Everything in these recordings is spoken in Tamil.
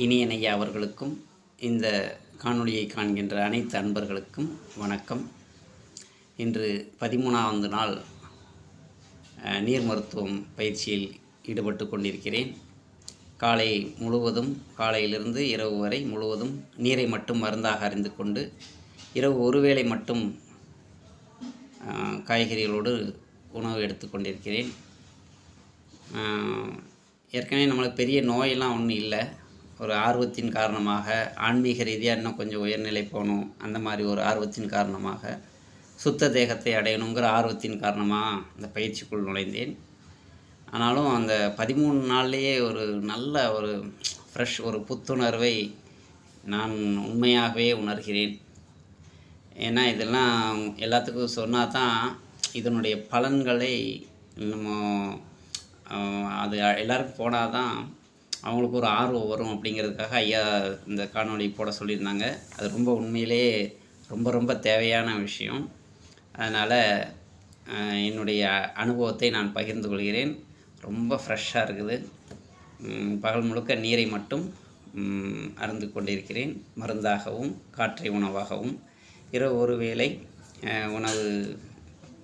இனியனையா அவர்களுக்கும் இந்த காணொளியை காண்கின்ற அனைத்து அன்பர்களுக்கும் வணக்கம். இன்று பதிமூணாவது நாள் நீர் மருத்துவம் பயிற்சியில் ஈடுபட்டு கொண்டிருக்கிறேன். காலை முழுவதும் காலையிலிருந்து இரவு வரை முழுவதும் நீரை மட்டும் மருந்தாக அறிந்து கொண்டு இரவு ஒருவேளை மட்டும் காய்கறிகளோடு உணவு எடுத்துக்கொண்டிருக்கிறேன் ஏற்கனவே நம்மளுக்கு பெரிய நோயெல்லாம் ஒன்றும் இல்லை. ஒரு ஆர்வத்தின் காரணமாக ஆன்மீக ரீதியாக இன்னும் கொஞ்சம் உயர்நிலை போகணும். அந்த மாதிரி ஒரு ஆர்வத்தின் காரணமாக சுத்த தேகத்தை அடையணுங்கிற ஆர்வத்தின் காரணமாக அந்த பயிற்சிக்குள் நுழைந்தேன். ஆனாலும் அந்த பதிமூணு நாள்லேயே ஒரு நல்ல ஒரு ஃப்ரெஷ் ஒரு புத்துணர்வை நான் உண்மையாகவே உணர்கிறேன். ஏன்னா இதெல்லாம் எல்லாத்துக்கும் சொன்னால் தான் இதனுடைய பலன்களை நம்ம அது எல்லாருக்கும் போனால் தான் அவங்களுக்கு ஒரு ஆர்வம் வரும் அப்படிங்கிறதுக்காக ஐயா இந்த காணொளி போட சொல்லியிருந்தாங்க. அது ரொம்ப உண்மையிலே ரொம்ப ரொம்ப தேவையான விஷயம். அதனால் என்னுடைய அனுபவத்தை நான் பகிர்ந்து கொள்கிறேன். ரொம்ப ஃப்ரெஷ்ஷாக இருக்குது. பகல் முழுக்க நீரை மட்டும் அருந்து கொண்டிருக்கிறேன். மருந்தாகவும் காற்றை உணவாகவும். இரவு ஒரு வேளை உணவு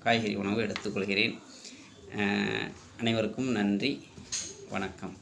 காய்கறி உணவு எடுத்துக்கொள்கிறேன் அனைவருக்கும் நன்றி. வணக்கம்.